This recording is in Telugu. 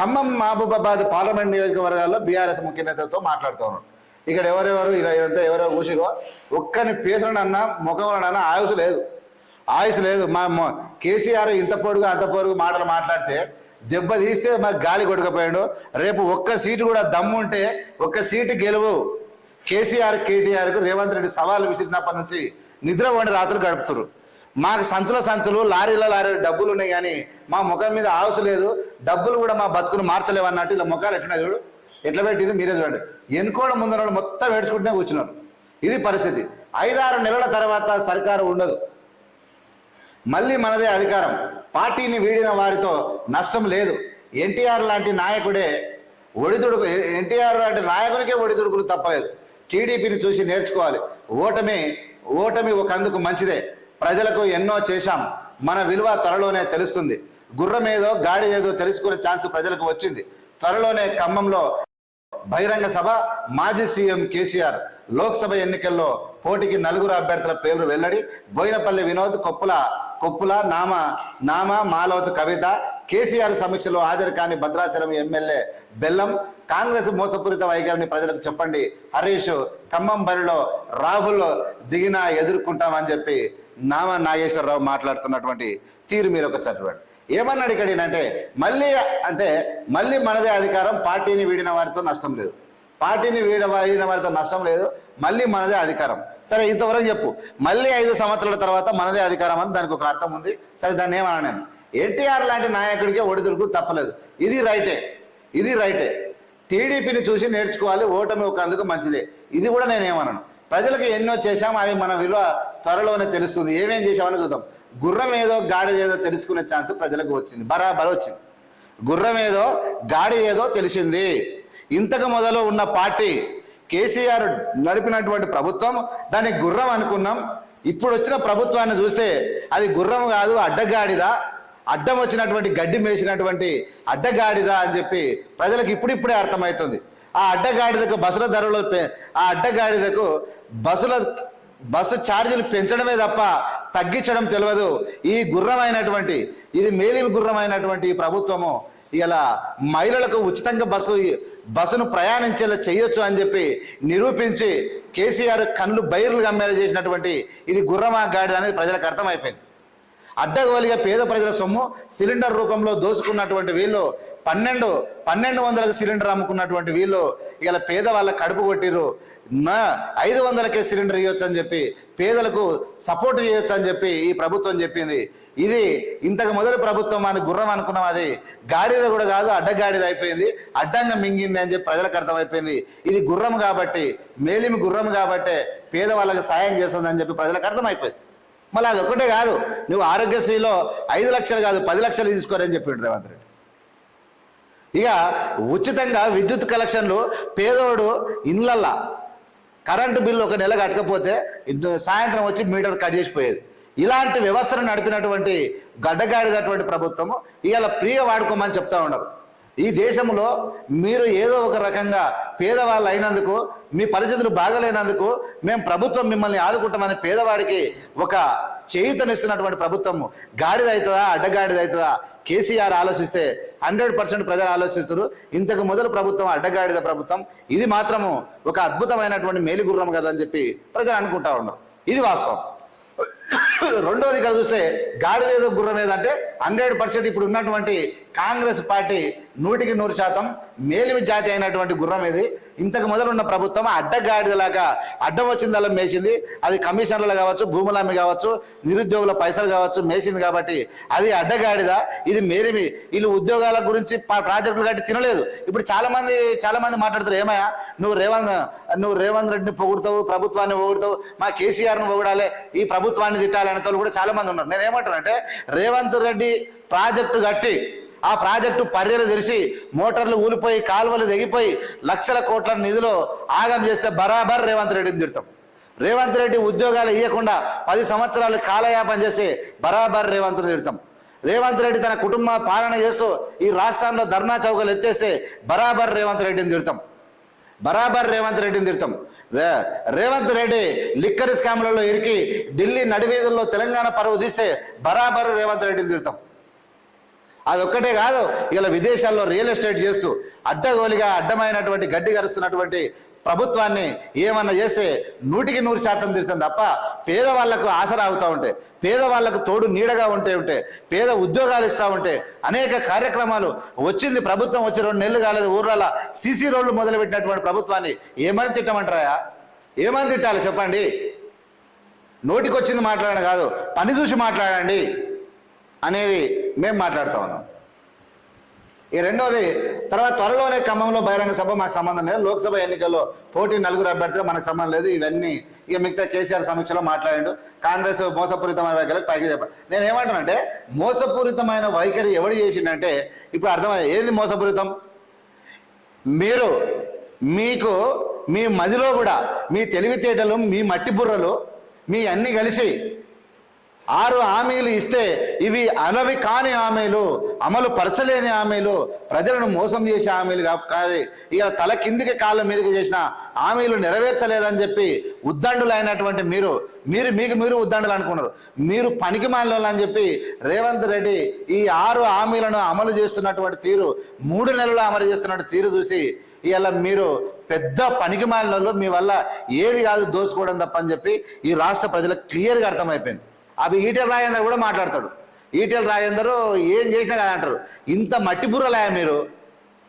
ఖమ్మం మహబూబాబాద్ పార్లమెంట్ నియోజకవర్గాల్లో బీఆర్ఎస్ ముఖ్య నేతలతో మాట్లాడుతూ ఉన్నాడు. ఇక్కడ ఎవరెవరు ఇలా ఇదంతా ఎవరెవరు కూసిగో ఒక్కని పేసనన్నా ముఖమన్నా ఆయుష్ లేదు. ఆయుష్ లేదు. మా కేసీఆర్ ఇంత పొడుగు అంత పొడుగు మాటలు మాట్లాడితే దెబ్బ తీస్తే మాకు గాలి కొట్టుకపోయాడు. రేపు ఒక్క సీటు కూడా దమ్ముంటే ఒక్క సీటు గెలువు. కేసీఆర్ కేటీఆర్కు రేవంత్ రెడ్డి సవాల్ విసిరినప్పటి నుంచి నిద్ర వండి రాత్రులు గడుపుతున్నారు మాకు సంచుల సంచులు లారీల లారీల డబ్బులు ఉన్నాయి కానీ మా ముఖం మీద ఆవుసు లేదు. డబ్బులు కూడా మా బతుకులు మార్చలేవు అన్నట్టు ఇలా ముఖాలు ఎట్లా చూడు? ఎట్లా పెట్టింది మీరే చూడండి. ఎన్నుకోవడం ముందు వాళ్ళు మొత్తం ఏడ్చుకుంటూనే కూర్చున్నారు. ఇది పరిస్థితి. ఐదారు నెలల తర్వాత సర్కారు ఉండదు. మళ్ళీ మనదే అధికారం. పార్టీని వీడిన వారితో నష్టం లేదు. ఎన్టీఆర్ లాంటి నాయకుడే ఒడిదుడుకు ఎన్టీఆర్ లాంటి నాయకునికే ఒడిదుడుకులు తప్పలేదు. టీడీపీని చూసి నేర్చుకోవాలి. ఓటమి ఓటమి ఒక అందుకు మంచిదే. ప్రజలకు ఎన్నో చేశాం. మన విలువ త్వరలోనే తెలుస్తుంది. గుర్రం ఏదో గాడి ఏదో తెలుసుకునే ఛాన్స్ ప్రజలకు వచ్చింది. త్వరలోనే ఖమ్మంలో బహిరంగ సభ మాజీ సీఎం కేసీఆర్ లోక్సభ ఎన్నికల్లో పోటీకి నలుగురు అభ్యర్థుల పేర్లు వెల్లడి బోయినపల్లి వినోద్ కొప్పుల కొప్పుల నామ నామ మాలవత్ కవిత కేసీఆర్ సమీక్షలో హాజరు కాని భద్రాచలం ఎమ్మెల్యే బెల్లం కాంగ్రెస్ మోసపూరిత వైఖరిని ప్రజలకు చెప్పండి. హరీష్ ఖమ్మం బరిలో రాహుల్ దిగినా ఎదుర్కొంటామని చెప్పి నామ నాగేశ్వరరావు మాట్లాడుతున్నటువంటి తీరు మీరు ఒకసారి చూడండి. ఏమన్నాడు ఇక్కడ అంటే మళ్ళీ అంటే మళ్ళీ మనదే అధికారం పార్టీని వీడిన వారితో నష్టం లేదు. పార్టీని వీడ వీడిన వారితో నష్టం లేదు మళ్ళీ మనదే అధికారం. సరే ఇంతవరకు చెప్పు. మళ్ళీ ఐదు సంవత్సరాల తర్వాత మనదే అధికారం అని దానికి ఒక అర్థం ఉంది. సరే దాన్ని ఏమన్నా నేను? ఎన్టీఆర్ లాంటి నాయకుడికే ఒడిదుడుకు తప్పలేదు. ఇది రైటే. ఇది రైటే. టీడీపీని చూసి నేర్చుకోవాలి ఓటమి ఒక అందుకు మంచిదే. ఇది కూడా నేనేమన్నాను ప్రజలకు ఎన్నో చేశాం అవి మన విలువ త్వరలోనే తెలుస్తుంది. ఏమేం చేశామని చూద్దాం. గుర్రం ఏదో గాడిద ఏదో తెలుసుకునే ఛాన్స్ ప్రజలకు వచ్చింది. బరాబర్ వచ్చింది. గుర్రం ఏదో గాడి ఏదో తెలిసింది. ఇంతకు మొదలు ఉన్న పార్టీ కేసీఆర్ నడిపినటువంటి ప్రభుత్వం దాన్ని గుర్రం అనుకున్నాం. ఇప్పుడు వచ్చిన ప్రభుత్వాన్ని చూస్తే అది గుర్రం కాదు అడ్డగాడిదా. అడ్డం వచ్చినటువంటి గడ్డి మేసినటువంటి అడ్డగాడిద అని చెప్పి ప్రజలకు ఇప్పుడిప్పుడే అర్థమవుతుంది. ఆ అడ్డగాడిదకు బస్సుల ధరలు ఆ అడ్డగాడిదకు బస్సుల బస్సు ఛార్జీలు పెంచడమే తప్ప తగ్గించడం తెలియదు ఈ గుర్రమైనటువంటి ఇది మేలిమి గుర్రమైనటువంటి ఈ ప్రభుత్వము ఇలా మహిళలకు ఉచితంగా బస్సు బస్సును ప్రయాణించేలా చేయొచ్చు అని చెప్పి నిరూపించి కేసీఆర్ కళ్ళు బైర్లు గమ్మేలా చేసినటువంటి ఇది గుర్రమా గాడిద అనేది ప్రజలకు అర్థమైపోయింది. అడ్డగోలిగా పేద ప్రజల సొమ్ము సిలిండర్ రూపంలో దోసుకున్నటువంటి వీళ్ళు పన్నెండు పన్నెండు వందలకు సిలిండర్ అమ్ముకున్నటువంటి వీళ్ళు ఇలా పేద వాళ్ళ కడుపు కొట్టిర్రు. నా ఐదు వందలకే సిలిండర్ ఇవ్వచ్చు అని చెప్పి పేదలకు సపోర్ట్ చేయొచ్చు అని చెప్పి ఈ ప్రభుత్వం చెప్పింది. ఇది ఇంతకు మొదలు ప్రభుత్వం అని గుర్రం అనుకున్నాం అది. గాడిద కూడా కాదు అడ్డగాడిద అయిపోయింది. అడ్డంగా మింగింది అని చెప్పి ప్రజలకు అర్థమైపోయింది. ఇది గుర్రం కాబట్టి మేలిమి గుర్రం కాబట్టే పేదవాళ్ళకి సాయం చేస్తుంది అని చెప్పి ప్రజలకు అర్థమైపోయింది. మళ్ళీ అది ఒకటే కాదు నువ్వు ఆరోగ్యశ్రీలో ఐదు లక్షలు కాదు పది లక్షలు తీసుకోరని చెప్పిండు రేవంత్ రెడ్డి. ఇక ఉచితంగా విద్యుత్ కలెక్షన్లు పేదోడు ఇండ్లల్లా కరెంటు బిల్లు ఒక నెల కట్టకపోతే సాయంత్రం వచ్చి మీటర్ కట్ చేసిపోయేది ఇలాంటి వ్యవస్థను నడిపినటువంటి గడ్డగాడినటువంటి ప్రభుత్వము ఇవాళ ప్రియ వాడుకోమని చెప్తా ఉన్నారు. ఈ దేశంలో మీరు ఏదో ఒక రకంగా పేదవాళ్ళు అయినందుకు మీ పరిస్థితులు బాగలేనందుకు మేము ప్రభుత్వం మిమ్మల్ని ఆదుకుంటామని పేదవాడికి ఒక చేయుతనిస్తున్నటువంటి ప్రభుత్వము. గాడిద అవుతుందా అడ్డగాడిద అవుతుందా కేసీఆర్ ఆలోచిస్తే హండ్రెడ్ పర్సెంట్ ప్రజలు ఆలోచిస్తారు ఇంతకు మొదలు ప్రభుత్వం అడ్డగాడిద ప్రభుత్వం. ఇది మాత్రము ఒక అద్భుతమైనటువంటి మేలుగుర్రం కదా అని చెప్పి ప్రజలు అనుకుంటా ఉన్నారు. ఇది వాస్తవం. రెండోది ఇక్కడ చూస్తే గాడిద ఏదో గుర్రం ఏదంటే హండ్రెడ్ పర్సెంట్ ఇప్పుడు ఉన్నటువంటి కాంగ్రెస్ పార్టీ నూటికి నూరు శాతం మేలిమి జాతి అయినటువంటి గుర్రం ఇది. ఇంతకు మొదలున్న ప్రభుత్వం అడ్డగాడిదలాగా అడ్డం వచ్చిందల్లా మేసింది. అది కమిషన్లు కావచ్చు భూములమ్మి కావచ్చు నిరుద్యోగుల పైసలు కావచ్చు మేసింది కాబట్టి అది అడ్డగాడిద. ఇది మేలిమి. వీళ్ళు ఉద్యోగాల గురించి ప్రాజెక్టులు కట్టి తినలేదు. ఇప్పుడు చాలామంది చాలామంది మాట్లాడుతారు ఏమయ్యా నువ్వు రేవంత్ నువ్వు రేవంత్ రెడ్డిని పొగుడుతావు ప్రభుత్వాన్ని పొగుడుతావు మా కేసీఆర్ను పొగడాలి ఈ ప్రభుత్వాన్ని తిట్టాలి అనే వాళ్ళు కూడా చాలామంది ఉన్నారు. నేను ఏమంటానంటే రేవంత్ రెడ్డి ప్రాజెక్టు కట్టి ఆ ప్రాజెక్టు పర్యలు తెరిచి మోటార్లు ఊలిపోయి కాలువలు తెగిపోయి లక్షల కోట్ల నిధులు ఆగం చేస్తే బరాబర్ రేవంత్ రెడ్డిని తిడతాం. రేవంత్ రెడ్డి ఉద్యోగాలు ఇవ్వకుండా పది సంవత్సరాలు కాలయాపన చేసి బరాబర్ రేవంత్ని తిడతాం. రేవంత్ రెడ్డి తన కుటుంబ పాలన చేస్తూ ఈ రాష్ట్రంలో ధర్నా చౌకలు ఎత్తేస్తే బరాబర్ రేవంత్ రెడ్డిని తిడతాం. బరాబర్ రేవంత్ రెడ్డిని తిడతాం. రేవంత్ రెడ్డి లిక్కర్ స్కామ్లలో ఇరికి ఢిల్లీ నడివీధుల్లో తెలంగాణ పరువు తీస్తే బరాబర్ రేవంత్ రెడ్డిని తిడతాం. అదొక్కటే కాదు. ఇలా విదేశాల్లో రియల్ ఎస్టేట్ చేస్తూ అడ్డగోలిగా అడ్డమైనటువంటి గడ్డి గరుస్తున్నటువంటి ప్రభుత్వాన్ని ఏమన్నా చేస్తే నూటికి నూరు శాతం తీస్తుంది తప్ప పేదవాళ్ళకు ఆసరా అవుతూ ఉంటే పేదవాళ్ళకు తోడు నీడగా ఉంటే ఉంటే పేద ఉద్యోగాలు ఇస్తూ ఉంటే అనేక కార్యక్రమాలు వచ్చింది ప్రభుత్వం వచ్చి రెండు నెలలు కాలేదు ఊర్లలో సీసీ రోడ్లు మొదలుపెట్టినటువంటి ప్రభుత్వాన్ని ఏమని తిట్టమంటారా ఏమని తిట్టాలి చెప్పండి? నోటికొచ్చింది మాట్లాడడం కాదు పని చూసి మాట్లాడండి అనేది మేము మాట్లాడుతూ ఉన్నాం. ఈ రెండోది తర్వాత త్వరలోనే ఖమ్మంలో బహిరంగ సభ మాకు సంబంధం లేదు. లోక్సభ ఎన్నికల్లో పోటీ నలుగురు అభ్యర్థులు మనకు సంబంధం లేదు. ఇవన్నీ ఇక మిగతా కేసీఆర్ సమీక్షలో మాట్లాడాడు. కాంగ్రెస్ మోసపూరితమైన వైఖరి పైకి చెప్పాను నేను ఏమంటానంటే మోసపూరితమైన వైఖరి ఎవడు చేసిండంటే ఇప్పుడు అర్థమయ్యే ఏది మోసపూరితం? మీరు మీకు మీ మదిలో కూడా మీ తెలివితేటలు మీ మట్టి బుర్రలు మీ అన్ని కలిసి ఆరు హామీలు ఇస్తే ఇవి అనవి కాని హామీలు అమలు పరచలేని హామీలు ప్రజలను మోసం చేసే హామీలు కాదు. ఇక తల కిందికి కాళ్ళ మీదకి చేసిన హామీలు నెరవేర్చలేదని చెప్పి ఉద్దండులు అయినటువంటి మీరు మీరు మీకు మీరు ఉద్దండులు అనుకున్నారు. మీరు పనికి మాలిన అని చెప్పి రేవంత్ రెడ్డి ఈ ఆరు హామీలను అమలు చేస్తున్నటువంటి తీరు మూడు నెలలు అమలు చేస్తున్నట్టు తీరు చూసి ఇలా మీరు పెద్ద పనికి మాలినలో మీ వల్ల ఏది కాదు దోసుకోవడం తప్పని చెప్పి ఈ రాష్ట్ర ప్రజలకు క్లియర్గా అర్థమైపోయింది. అవి ఈటెల రాజేందర్ కూడా మాట్లాడతాడు. ఈటెల రాజేందర్ ఏం చేసినా కదా అంటారు. ఇంత మట్టి బుర్రలే మీరు?